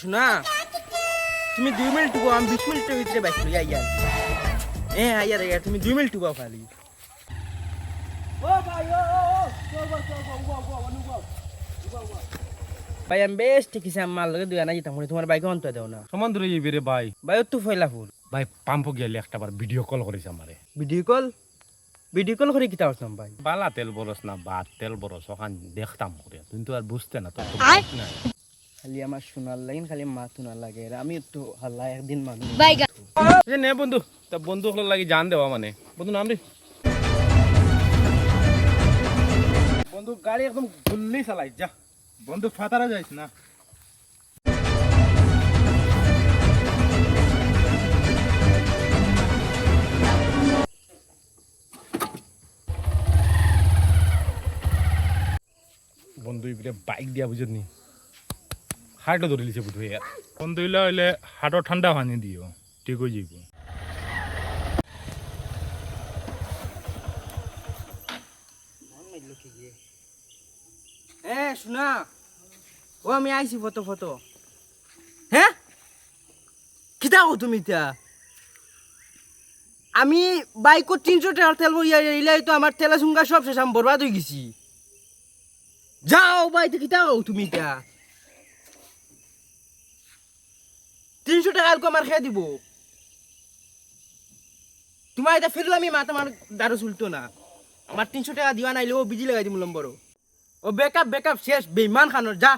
শোনা তুমি দুই মিনিট টুকু আমি বিশ মিনিটের ভিতরে বাইক লই আইয়া এ আইয়া রে তুমি দুই মিনিট টুকু খালি। ভাই আমি বেশ ঠিক আছে আমি মাল লগে দুই আনা যেতাম তোমার বাইকে অন্ত দেও না। সমান দূরে যাবি রে ভাই। ভাই তো ফয়লা ফুল। ভাই পাম্প গেলে একটা বার ভিডিও কল করেছে আমারে। ভিডিও কল ভিডিও কল করে কিতা করতাম ভাই? বালা তেল বরস না বা তেল বরস ওখান দেখতাম করে। তুই তো আর বুঝতে না তো না। খালি আমার খালি মাথু না লাগে আমি একটু হাল্লা একদিন মানুষ। নে বন্ধু তা বন্ধু হলো লাগি জান দেওয়া মানে। বন্ধু নাম রে। বন্ধু গাড়ি একদম গুল্লি চালাই যা। বন্ধু ফাতারা যাইস না। বন্ধু বাইক দিয়া বুঝনি হার্টও ধরে লিছে বুধ ইয়ার বন্ধু ইলা হইলে হার্টও ঠান্ডা পানি দিও ঠিক হয়ে যাইব এ, শোনা। ও আমি আইছি ফটো ফটো। হ্যাঁ কিতা কো তুমি তা আমি বাইকত তিনশো টাকার তেল ভরিয়া এলাই তো আমার তেলা সুঙ্গা সব শেষ, আমি বরবাদ হয়ে গেছি। যাও, বাইতে কিতা কো তুমি তা তিনশো টাকা আলকো আমার খেয়ে দিব। তোমার এটা ফিরলাম আমি মাথা আমার দারো চুলতো না। আমার তিনশো টাকা দিওয়া নাইলে ও বিজি লাগাই দিব লম্বর ও বেকআপ বেকআপ শেষ, বেইমান খানোর, যা।